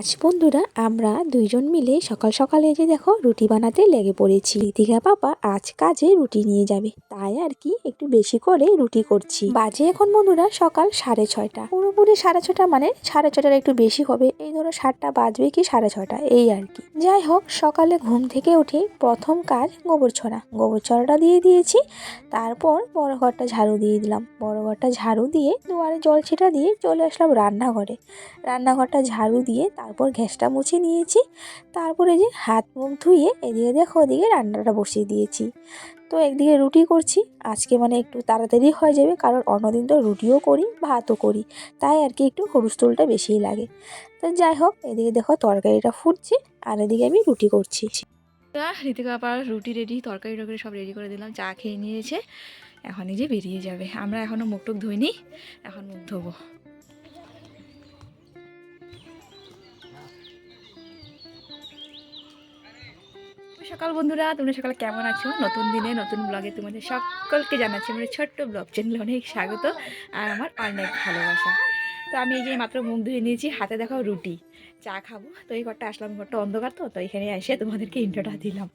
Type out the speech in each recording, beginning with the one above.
আজ বন্ধুরা, আমরা দুইজন মিলে সকাল সকালে যে দেখো রুটি বানাতে লেগে পড়েছি। ঋতিকা বাবা আজ কাজে রুটি নিয়ে যাবে। তাই আর কি একটু বেশি করে রুটি করছি। বাজে এখন বন্ধুরা সকাল সাড়ে ছয়টা। পুরোপুরি সাড়ে ছটা মানে সাড়ে ছটার একটু বেশি হবে। এই ধরো সাতটা বাজবে কি সাড়ে ছটা, এই আর কি। যাই হোক, সকালে ঘুম থেকে উঠে প্রথম কাজ গোবর ছড়া। গোবর ছড়াটা দিয়ে দিয়েছি, তারপর বড় ঘরটা ঝাড়ু দিয়ে দিলাম। বড় ঘরটা ঝাড়ু দিয়ে দুয়ারে জল ছিটা দিয়ে চলে আসলাম রান্নাঘরে। রান্নাঘরটা ঝাড়ু দিয়ে তারপর গ্যাসটা মুছে নিয়েছি। তারপরে যে হাত মুখ ধুয়ে এদিকে দেখো, ওদিকে রান্নাটা বসিয়ে দিয়েছি। তো একদিকে রুটি করছি। আজকে মানে একটু তাড়াতাড়ি হয়ে যাবে, কারণ অন্যদিন তো রুটিও করি, ভাতও করি। তাই আর কি একটু হরুস্তুলটা বেশিই লাগে। তো যাই হোক, এদিকে দেখো তরকারিটা ফুটছে, আর এদিকে আমি রুটি করছি। ঋতিকা আবার রুটি রেডি, তরকারি টরকারি সব রেডি করে দিলাম, চা খেয়ে নিয়েছে। এখন এই যে বেরিয়ে যাবে। আমরা এখনও মুখ টুক ধুইনি, এখন মুখ ধোবো। সকাল বন্ধুরা, তোমরা সকালে কেমন আছো? নতুন দিনে, নতুন ব্লগে তোমাদের সকলকে জানাচ্ছি আমার ছোট্ট ব্লগ চ্যানেলে অনেক স্বাগত আর আমার অনেক ভালোবাসা। তো আমি এই যে মাত্র মুখ ধুয়ে নিয়েছি, হাতে দেখো রুটি। চা খাব। তো এই ঘরটা আসলাম, ঘরটা অন্ধকার তো তো এখানে এসে তোমাদেরকে ইন্ট্রোটা দিলাম।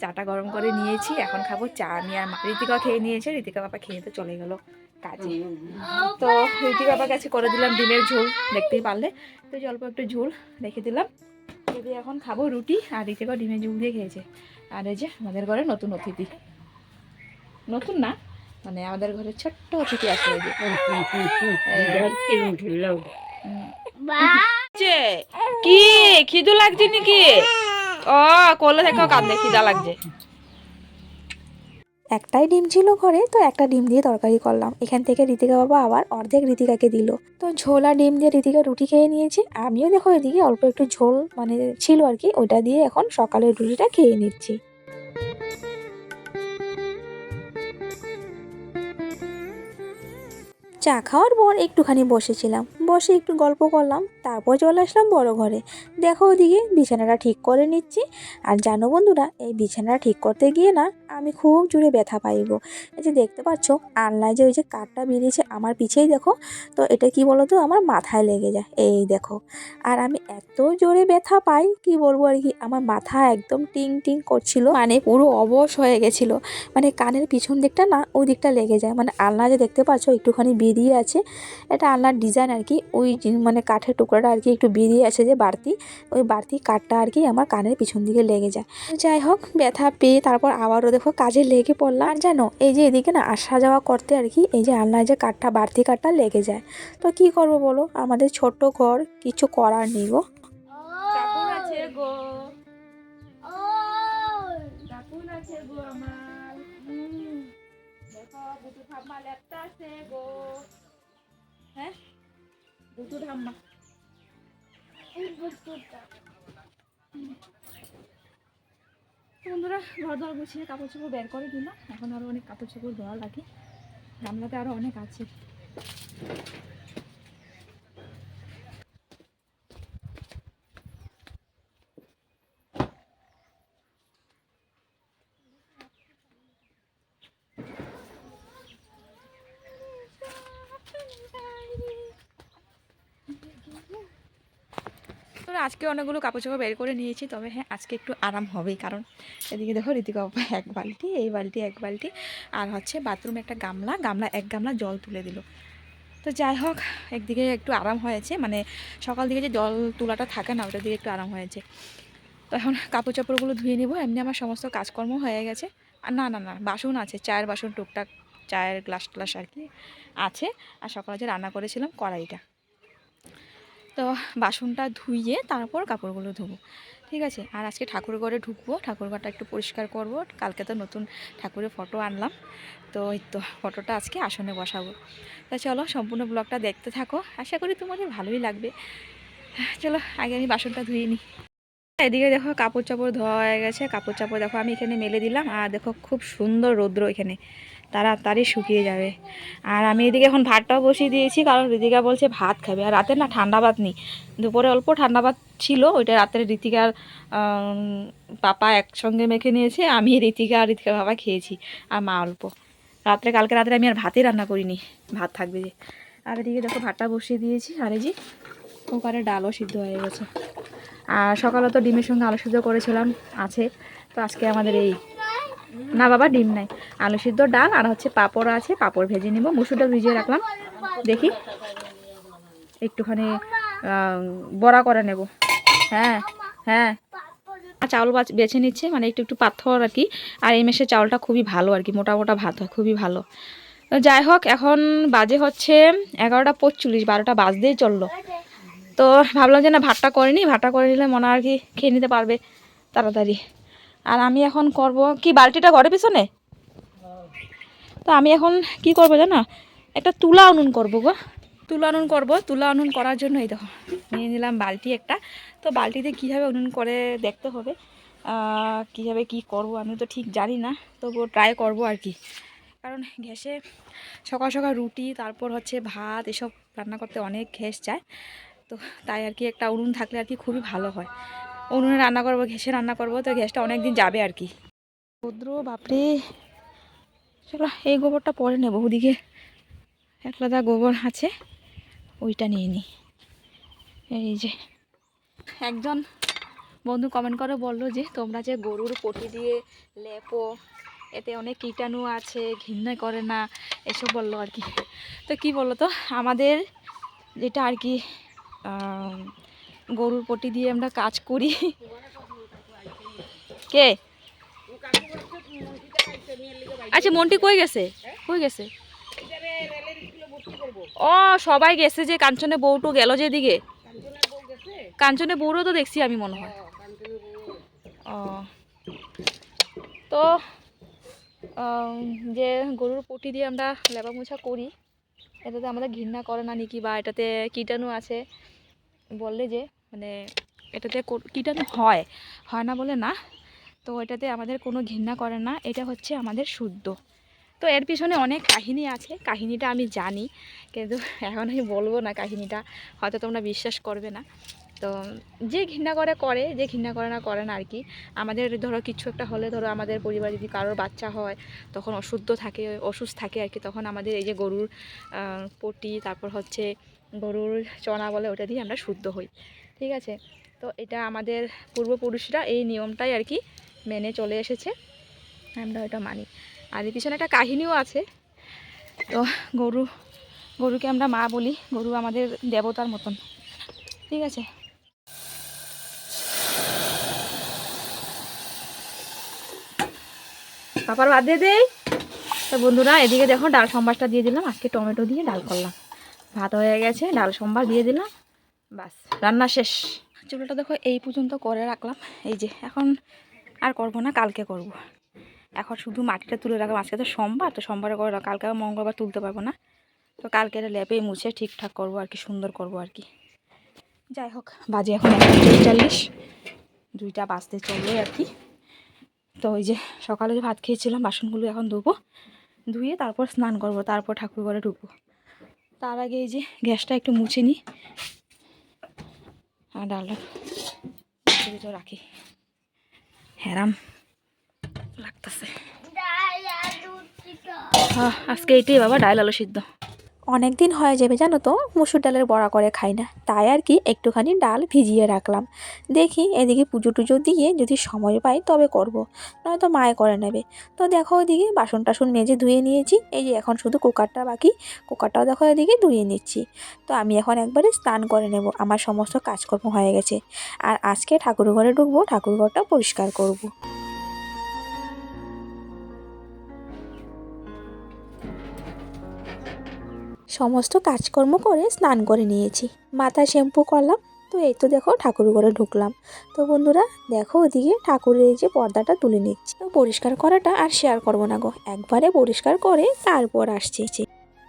চাটা গরম করে নিয়েছি, এখন খাব চা। আমি আর ঋতিকা খেয়ে নিয়েছে ঋতিকা বাবা খেয়ে তো চলে গেলো কাজে। তো ঋতিকা বাবার কাছে করে দিলাম ডিমের ঝোল, দেখতেই পারলে। তো যে অল্প একটু ঝোল রেখে দিলাম। যদি এখন খাব রুটি আর ঋতিকা ডিমের ঝোল দিয়ে খেয়েছে। আর এই যে আমাদের ঘরে নতুন অতিথি। নতুন না মানে আমাদের ঘরে ছোট্ট অতিথি আসলে এই যে। যে। কি খিদু লাগছে নাকি? ও কোলে থেকে কাঁদে খিদা লাগছে। একটাই ডিম ছিল ঘরে, তো একটা ডিম দিয়ে তরকারি করলাম। এখান থেকে ঋতিকা বাবা আবার অর্ধেক ঋতিকাকে দিল। তো ঝোল আর ডিম দিয়ে ঋতিকা রুটি খেয়ে নিয়েছে। আমিও দেখো এদিকে অল্প একটু ঝোল মানে ছিল আর কি ওটা দিয়ে এখন সকালের রুটিটা খেয়ে নিচ্ছি। চা খাওয়ার পর একটুখানি বসেছিলাম। বসে একটু গল্প করলাম, তারপর চলে আসলাম বড় ঘরে। দেখো ওদিকে বিছানাটা ঠিক করে নিচ্ছি। আর জানো বন্ধুরা, এই বিছানাটা ঠিক করতে গিয়ে না আমি খুব জোরে ব্যথা পাইব এই যে দেখতে পাচ্ছ আনলায় যে ওই যে কাঠটা বেরিয়েছে আমার পিছেই দেখো, তো এটা কি বলো তো আমার মাথায় লেগে যায়। এই দেখো, আর আমি এত জোরে ব্যথা পাই, কি বলব আর কি, আমার মাথা একদম টিং টিং করছিল মানে পুরো অবশ হয়ে গেছিল। মানে কানের পিছন দিকটা না, ওই দিকটা লেগে যায়। মানে আলনা যে দেখতে পাচ্ছ, একটুখানি বেরিয়ে আছে। এটা আলনার ডিজাইন আর কি, ওই মানে কাঠের টুকরাটা আর কি একটু বেরিয়ে আছে যে বাড়তি, ওই বাড়তি কাঠটা আর কি আমার কানের পিছন দিকে লেগে যায়। যাই হোক, ব্যথা পেয়ে তারপর আবারও দেখো কাজে লেগে পড়লাম। আর জানো এই যে এদিকে না আসা যাওয়া করতে আর কি এই যে আলনায় যে কাঠটা বাড়তি কাঠটা লেগে যায়। তো কি করব বলো? আমাদের ছোট্ট ঘর কিছু করার নেই গো। কাপড় আছে গো। বন্ধুরা ঘর ধর গুছিয়ে কাপড় চোপড় বের করে দিলাম এখন আরও অনেক কাপড় চোপড় দেওয়া লাগে গামলাতে আরও অনেক আছে। তো আজকে অনেকগুলো কাপড় চোপড় বের করে নিয়েছি, তবে হ্যাঁ আজকে একটু আরাম হবেই। কারণ এদিকে দেখো ঋতিকা বাবা এক বালতি, এই বালতি এক বালতি, আর হচ্ছে বাথরুমে একটা গামলা গামলা, এক গামলা জল তুলে দিল। তো যাই হোক, একদিকে একটু আরাম হয়েছে মানে সকাল দিকে যে জল তোলাটা থাকে না ওটার দিকে একটু আরাম হয়েছে। তো এখন কাপড় চাপড়গুলো ধুয়ে নেব, এমনি আমার সমস্ত কাজকর্ম হয়ে গেছে। আর না না না, বাসন আছে, চায়ের বাসন, টুকটাক চায়ের গ্লাস ট্লাস আর কি আছে। আর সকালে যে রান্না করেছিলাম, কড়াইটা। তো বাসনটা ধুইয়ে তারপর কাপড়গুলো ধোবো, ঠিক আছে? আর আজকে ঠাকুর ঘরে ঢুকবো, ঠাকুর ঘরটা একটু পরিষ্কার করব। কালকে তো নতুন ঠাকুরের ফটো আনলাম, তো এই তো ফটোটা আজকে আসনে বসাবো। তা চলো সম্পূর্ণ ব্লগটা দেখতে থাকো, আশা করি তোমাদের ভালোই লাগবে। চলো আগে আমি বাসনটা ধুয়ে নিই। এদিকে দেখো কাপড় চাপড় ধোয়া হয়ে গেছে কাপড় চাপড় দেখো আমি এখানে মেলে দিলাম, আর দেখো খুব সুন্দর রৌদ্র এখানে। তাড়াতাড়ি শুকিয়ে যাবে। আর আমি এদিকে এখন ভাতটাও বসিয়ে দিয়েছি, কারণ ঋতিকা বলছে ভাত খাবে। আর রাতে না ঠান্ডা ভাত নেই। দুপুরে অল্প ঠান্ডা ভাত ছিল, ওইটা রাতের ঋতিকার পাপা একসঙ্গে মেখে নিয়েছে, আমি ঋতিকা আর ঋতিকা বাবা খেয়েছি, আর মা অল্প। রাত্রে, কালকে রাত্রে আমি আর ভাতই রান্না করিনি, ভাত থাকবে যে। আর এদিকে দেখো ভাতটা বসিয়ে দিয়েছি, আর এই যে কুকারে ডালও সিদ্ধ হয়ে গেছে। আর সকালে তো ডিমের সঙ্গে আলু সিদ্ধ করেছিলাম, আছে। তো আজকে আমাদের এই না বাবা, ডিম নাই। আলু সিদ্ধ, ডাল, আর হচ্ছে পাঁপড় আছে, পাঁপড় ভেজে নিব। মুসুর ডাল ভিজিয়ে রাখলাম। দেখি। একটুখানি বড়া করে নেব। হ্যাঁ হ্যাঁ। চাউল বাছ- নিচ্ছে মানে একটু একটু পাথর আর কি। আর এই মেসের চাউলটা খুবই ভালো আর কি, মোটা মোটা ভাত হয়, খুবই ভালো। যাই হোক, এখন বাজে হচ্ছে এগারোটা পঁচল্লিশ বারোটা বাজতেই চলল। তো ভাবলাম যে না, ভাতটা করে নিই। ভাতটা করে নিলে মনে আর কি খেয়ে নিতে পারবে তাড়াতাড়ি। আর আমি এখন করব কি বালতিটা ঘরে পিছনে? তো আমি এখন কি করব জানো? একটা তুলা উনুন করব গো। তুলা উনুন করব, তুলা উনুন করার জন্য এই দেখো, নিয়ে নিলাম বালতি একটা। তো বালতিতে কীভাবে উনুন করে দেখতে হবে কীভাবে কি করব আমি তো ঠিক জানি না, তবুও ট্রাই করব আর কি। কারণ গ্যাসে সকাল সকাল রুটি, তারপর হচ্ছে ভাত, এসব রান্না করতে অনেক গ্যাস যায়। তো তাই আর কি একটা উনুন থাকলে আর কি খুবই ভালো হয়। উনুনে রান্না করব গ্যাসে রান্না করব, তো গ্যাসটা অনেক দিন যাবে আর কি। রৌদ্র, বাপরে। চলো এই গোবরটা পরে নেব ওদিকে। একলাদা গোবর আছে, ওইটা নিয়ে নিই এই যে, একজন বন্ধু কমেন্ট করে বলল যে, তোমরা যে গরুর পটি দিয়ে লেপো, এতে অনেক কীটাণু আছে, ঘৃণা করে না, এসব বলল আর কি। তো কি বলল তো আমাদের যেটা আর কি গরুর পটি দিয়ে আমরা কাজ করি। কে? আচ্ছা মন্টি কই গেছে? কই গেছে? ও, সবাই গেছে যে কাঞ্চনে বউটু গেল যেদিকে। কাঞ্চনে বউরও তো দেখছি আমি মনে হয়। ও। তো যে গরুর পটি দিয়ে আমরা লেবা মোছা করি, এটাতে আমাদের ঘৃণা করে না নাকি বা এটাতে কীটাণু আছে? বললে যে মানে এটাতে কীটাণু হয় হয় না বলে না। তো এটাতে আমাদের কোনো ঘৃণা করে না, এটা হচ্ছে আমাদের শুদ্ধ। তো এর পিছনে অনেক কাহিনী আছে, কাহিনীটা আমি জানি, কিন্তু এখন আমি বলব না কাহিনীটা, হয়তো তোমরা বিশ্বাস করবে না। তো যে ঘৃণা করে করে, যে ঘৃণা করে না করে না আর কি। আমাদের ধরো কিছু একটা হলে ধরো আমাদের পরিবারে যদি কারোর বাচ্চা হয়, তখন অশুদ্ধ থাকে, অসুস্থ থাকে আর কি। তখন আমাদের এই যে গরুর পটি, তারপর হচ্ছে গরুর চনা বলে ওটা দিয়ে আমরা শুদ্ধ হই। ঠিক আছে? তো এটা আমাদের পূর্বপুরুষরা এই নিয়মটাই আর কি মেনে চলে এসেছে। আমরা এটা মানি। আর এর পিছনে একটা কাহিনীও আছে। তো গরু, গরুকে আমরা মা বলি। গরু আমাদের দেবতার মতন। ঠিক আছে? পাপার ভাত দিয়ে দেই। তো বন্ধুরা, এদিকে দেখো ডাল সম্বারটা দিয়ে দিলাম। আজকে টমেটো দিয়ে ডাল করলাম। ভাত হয়ে গেছে, ডাল সম্বার দিয়ে দিলাম। বাস। রান্না শেষ। চুলোটা দেখো এই পর্যন্ত করে রাখলাম। এই যে, এখন আর করব না, কালকে করব। এখন শুধু মাটিটা তুলে রাখলাম। আজকে তো সোমবার, তো সোমবারে করে কালকে মঙ্গলবার তুলতে পারব না। তো কালকে এটা লেপে মুছে ঠিকঠাক করব আর কি, সুন্দর করব আর কি। যাই হোক, বাজে এখন চল্লিশ। দুইটা বাজতে চলবে আর কি। তো ওই যে সকালে যে ভাত খেয়েছিলাম, বাসনগুলো এখন ধুবো। ধুয়ে তারপর স্নান করব, তারপর ঠাকুর ঘরে ঢুকবো। তার আগে এই যে গ্যাসটা একটু মুছে নিই আর ডালটা ভিতরে রাখি। হ্যারাম লাগতেছে। আজকে এটাই বাবা ডাল আলু সিদ্ধ। অনেক দিন হয়ে যাবে জানো তো, মুসুর ডালের বড়া করে খাই না তাই আর কি একটুখানি ডাল ভিজিয়ে রাখলাম দেখি এদিকে পুজো টুজো দিয়ে যদি সময় পাই তবে করব। নয়তো মায়ে করে নেবে তো দেখো ওইদিকে বাসন টাসন মেজে ধুয়ে নিয়েছি, এই যে এখন শুধু কুকারটা বাকি, কুকারটাও দেখো এদিকে ধুয়ে নিচ্ছি তো আমি এখন একবারে স্নান করে নেব, আমার সমস্ত কাজকর্ম হয়ে গেছে আর আজকে ঠাকুর ঘরে ঢুকবো, ঠাকুর ঘরটা পরিষ্কার করব। সমস্ত কাজকর্ম করে স্নান করে নিয়েছি। মাথা শ্যাম্পু করলাম, তো এই তো দেখো ঠাকুর ঘরে ঢুকলাম। তো বন্ধুরা, দেখো ওদিকে ঠাকুরের যে পর্দাটা তুলে নিচ্ছি। তো পরিষ্কার করাটা আর শেয়ার করব না গো, একবারে পরিষ্কার করে তারপর আসছি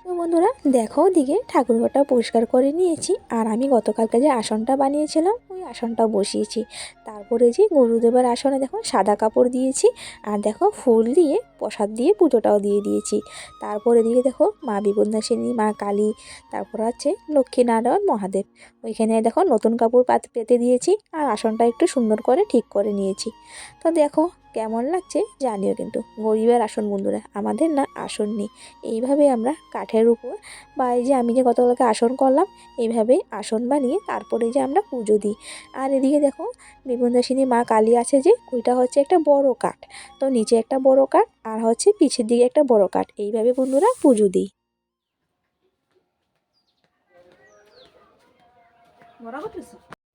তো বন্ধুরা, দেখো ওদিকে ঠাকুরঘরটা পরিষ্কার করে নিয়েছি। আর আমি গতকালকে যে আসনটা বানিয়েছিলাম, ওই আসনটা বসিয়েছি। তারপরে যে গরুদেবের আসনে দেখো সাদা কাপড় দিয়েছি, আর দেখো ফুল দিয়ে, প্রসাদ দিয়ে পুজোটাও দিয়ে দিয়েছি। তারপরে দিকে দেখো মা বিপন্যাসিনী মা কালী, তারপর আছে লক্ষ্মীনারায়ণ, মহাদেব। ওইখানে দেখো নতুন কাপড় পাত পেতে দিয়েছি, আর আসনটা একটু সুন্দর করে ঠিক করে নিয়েছি। তো দেখো কেমন লাগছে জানিও কিন্তু। গরিবের আসন বন্ধুরা, আমাদের না আসন নেই। এইভাবে আমরা কাঠের উপর বা এই যে আমি যে গতকালকে আসন করলাম, এইভাবে আসন বানিয়ে তারপরে যে আমরা পুজো দিই। আর এদিকে দেখো বিবন্দাসিনী মা কালী আছে যে ওইটা হচ্ছে একটা বড় কাঠ। তো নিচে একটা বড় কাঠ, আর হচ্ছে পিছের দিকে একটা বড় কাঠ। এইভাবে বন্ধুরা পুজো দিই।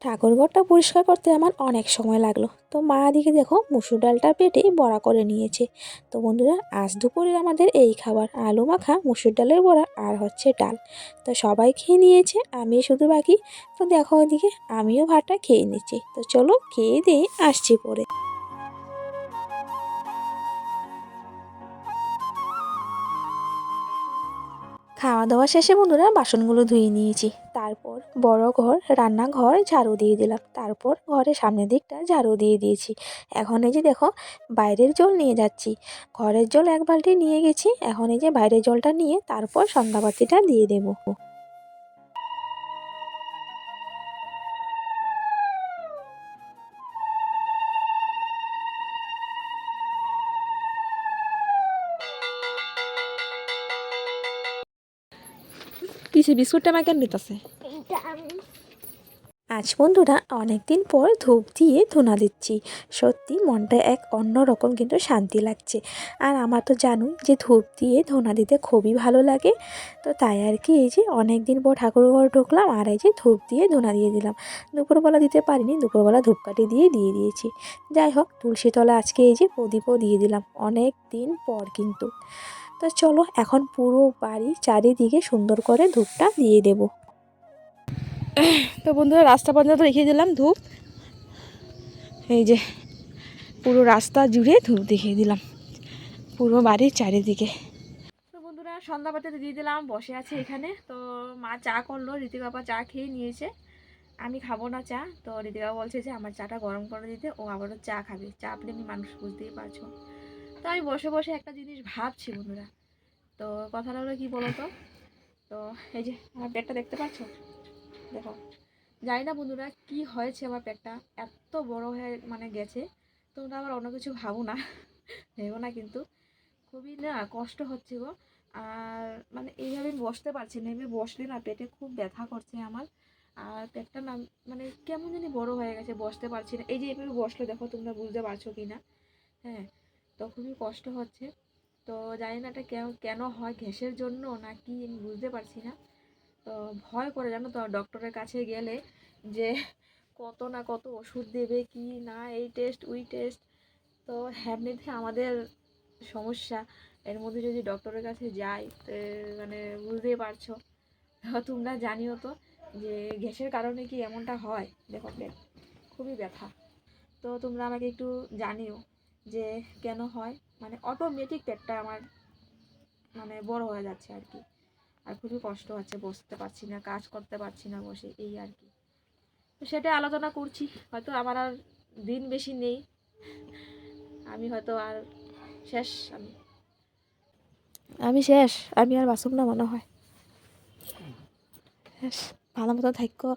ঠাকুরঘরটা পরিষ্কার করতে আমার অনেক সময় লাগল। তো মা দিকে দেখো মুসুর ডালটা পেটে বড়া করে নিয়েছে। তো বন্ধুরা, আজ দুপুরের আমাদের এই খাবার, আলু মাখা, মুসুর ডালের বড়া আর হচ্ছে ডাল। তো সবাই খেয়ে নিয়েছে, আমি শুধু বাকি। তো দেখো ওদিকে, আমিও ভাতটা খেয়ে নিচ্ছি। তো চলো খেয়ে দিয়ে আসছি পরে। খাওয়া দাওয়া শেষে বন্ধুরা বাসনগুলো ধুয়ে নিয়েছি। তারপর বড় ঘর, রান্নাঘর ঝাড়ু দিয়ে দিলাম। তারপর ঘরের সামনের দিকটা ঝাড়ু দিয়ে দিয়েছি। এখন এই যে দেখো, বাইরের জল নিয়ে যাচ্ছি। ঘরের জল এক বালটি নিয়ে গেছি। এখন এই যে বাইরের জলটা নিয়ে তারপর সন্ধ্যাবাতিটা দিয়ে দেবো। কিসে বিস্কুটটা আমার কেন নিতেছে আজ বন্ধুরা অনেক দিন পর ধূপ দিয়ে ধুনা দিচ্ছি। সত্যি মনটা এক অন্য রকম কিন্তু শান্তি লাগছে। আর আমার তো জানুই যে ধূপ দিয়ে ধুনা দিতে খুবই ভালো লাগে। তো তাই আর কি এই যে অনেক দিন পর ঠাকুর ঘর ঢুকলাম আর এই যে ধূপ দিয়ে ধুনা দিয়ে দিলাম। দুপুরবেলা দিতে পারিনি, দুপুরবেলা ধূপকাঠি দিয়ে দিয়ে দিয়েছি। যাই হোক তুলসীতলা আজকে এই যে প্রদীপও দিয়ে দিলাম অনেক দিন পর কিন্তু। তো চলো এখন পুরো বাড়ি চারিদিকে সুন্দর করে ধূপটা দিয়ে দেবো। তো বন্ধুরা, রাস্তা পর্যন্ত রেখে দিলাম ধূপ। এই যে পুরো রাস্তা জুড়ে ধূপ দেখিয়ে দিলাম। পুরো বাড়ির চারিদিকে। তো বন্ধুরা সন্ধ্যাবাতিতে দিয়ে দিলাম, বসে আছে এখানে। তো মা চা করল ঋতিক বাবা চা খেয়ে নিয়েছে। আমি খাব না চা। তো ঋতিকা বলছে যে, আমার চাটা গরম করে দিতে। ও আবারও চা খাবে। চা প্রেমী মানুষ বুঝতেই পারছ। তো আমি বসে বসে একটা জিনিস ভাবছি বন্ধুরা। তো কথাটা হলো কি বলো তো তো এই যে আমার পেটটা দেখতে পাচ্ছ? দেখো। জানি না বন্ধুরা কি হয়েছে আমার পেটটা। এত বড় হয়ে মানে গেছে। তোমরা আবার অন্য কিছু ভাবো না। ভেবো না কিন্তু। খুবই না কষ্ট হচ্ছে গো। আর মানে এইভাবে আমি বসতে পারছি না। এভাবে বসলে না পেটে খুব ব্যথা করছে আমার। আর পেটটা না মানে কেমন জানি বড় হয়ে গেছে। বসতে পারছি না। এই যে এভাবে বসলে দেখো তোমরা বুঝতে পারছ কি না হ্যাঁ। তো খুবই কষ্ট হচ্ছে। তো জানি না এটা কেন কেন হয়, গ্যাসের জন্য না কি আমি বুঝতে পারছি না। তো ভয় করে জানো তো ডক্টরের কাছে গেলে যে কত না কত ওষুধ দেবে, কি না, এই টেস্ট ওই টেস্ট তো এমনিতে আমাদের সমস্যা, এর মধ্যে যদি ডক্টরের কাছে যাই, তো মানে বুঝতেই পারছ। তোমরা জানিও তো যে গ্যাসের কারণে কি এমনটা হয়? দেখো খুবই ব্যথা। তো তোমরা আমাকে একটু জানিও। যে কেন হয়? মানে অটোমেটিক পেটটা আমার মানে বড় হয়ে যাচ্ছে আর কি। আর খুবই কষ্ট হচ্ছে, বসতে পারছি না, কাজ করতে পারছি না বসে, এই আর কি। তো সেটা আলোচনা করছি, হয়তো আমার আর দিন বেশি নেই। আমি হয়তো আর শেষ, আমি আমি শেষ, আমি আর বাসুম না মনে হয়। ভালো মতো থাক্য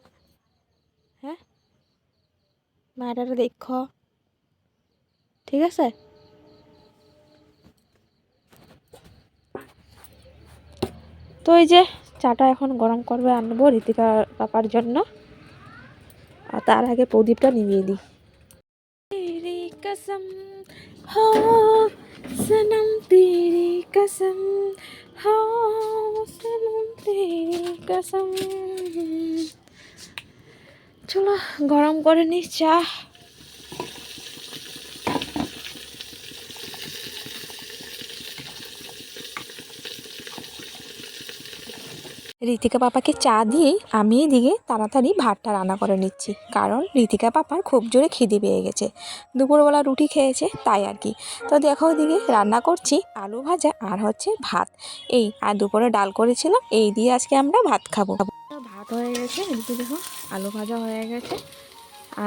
হ্যাঁ? মায়ের দেখ। ঠিক আছে তো এই যে চাটা এখন গরম করবে আনবো ঋতিকা পাপার জন্য আর তার আগে প্রদীপটা নিভিয়ে দিই तेरी कसम हो सनम तेरी कसम हो सनम तेरी कसम চলো গরম করে নি চা ঋতিকা পাপাকে চা দিয়ে আমি এদিকে তাড়াতাড়ি ভাতটা রান্না করে নিচ্ছি। কারণ ঋতিকা পাপার খুব জোরে খিদে পেয়ে গেছে। দুপুরবেলা রুটি খেয়েছে, তাই আর কি। তো দেখো ওদিকে রান্না করছি আলু ভাজা আর হচ্ছে ভাত। এই, আর দুপুরে ডাল করেছিলাম, এই দিয়ে আজকে আমরা ভাত খাব। ভাত হয়ে গেছে এদিকে দেখো আলু ভাজা হয়ে গেছে।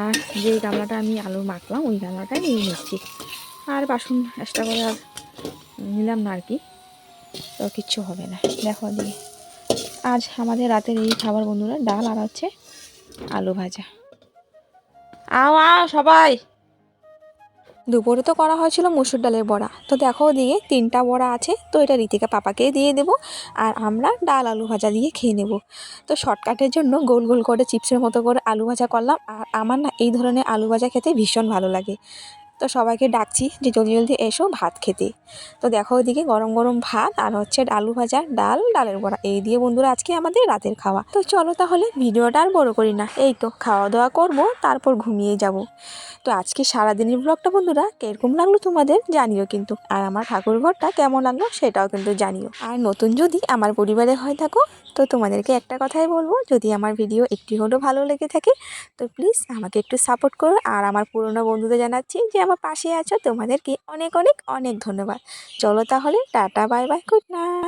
আর যে গামলাটা আমি আলু মাখলাম, ওই গামলাটা নিয়ে নিচ্ছি। আর বাসন এক্সট্রা করে আর নিলাম না আর কি। তো কিচ্ছু হবে না। দেখো দিয়ে আজ আমাদের রাতের এই খাবার বন্ধুরা, ডাল আর হচ্ছে আলু ভাজা। আও আও, সবাই! দুপুরে তো করা হয়েছিল মুসুর ডালের বড়া। তো দেখো ওদিকে তিনটা বড়া আছে, তো এটা রীতিকা পাপাকেই দিয়ে দেবো আর আমরা ডাল আলু ভাজা দিয়ে খেয়ে নেব। তো শর্টকাটের জন্য গোল গোল করে চিপসের মতো করে আলু ভাজা করলাম আর আমার না এই ধরনের আলু ভাজা খেতে ভীষণ ভালো লাগে। তো সবাইকে ডাকছি যে জলদি জলদি এসো ভাত খেতে। তো দেখো ওইদিকে গরম গরম ভাত আর হচ্ছে আলু ভাজা, ডাল, ডালের বড়া। এই দিয়ে বন্ধুরা আজকে আমাদের রাতের খাওয়া। তো চলো তাহলে ভিডিওটা আর বড় করি না। এই তো খাওয়া দাওয়া করব, তারপর ঘুমিয়ে যাব। তো আজকে সারাদিনের ব্লগটা বন্ধুরা কীরকম লাগল তোমাদের জানিও কিন্তু। আর আমার ঠাকুর ঘরটা কেমন লাগল সেটাও কিন্তু জানিও। আর নতুন যদি আমার পরিবারে হয়ে থাকো, তো তোমাদেরকে একটা কথাই বলব, যদি আমার ভিডিও একটি হলেও ভালো লেগে থাকে, তো প্লিজ আমাকে একটু সাপোর্ট করো। আর আমার পুরনো বন্ধুদের জানাচ্ছি যে আমার পাশে আছো, তোমাদেরকে অনেক অনেক অনেক ধন্যবাদ। চলো তাহলে, tata, bye bye, good night.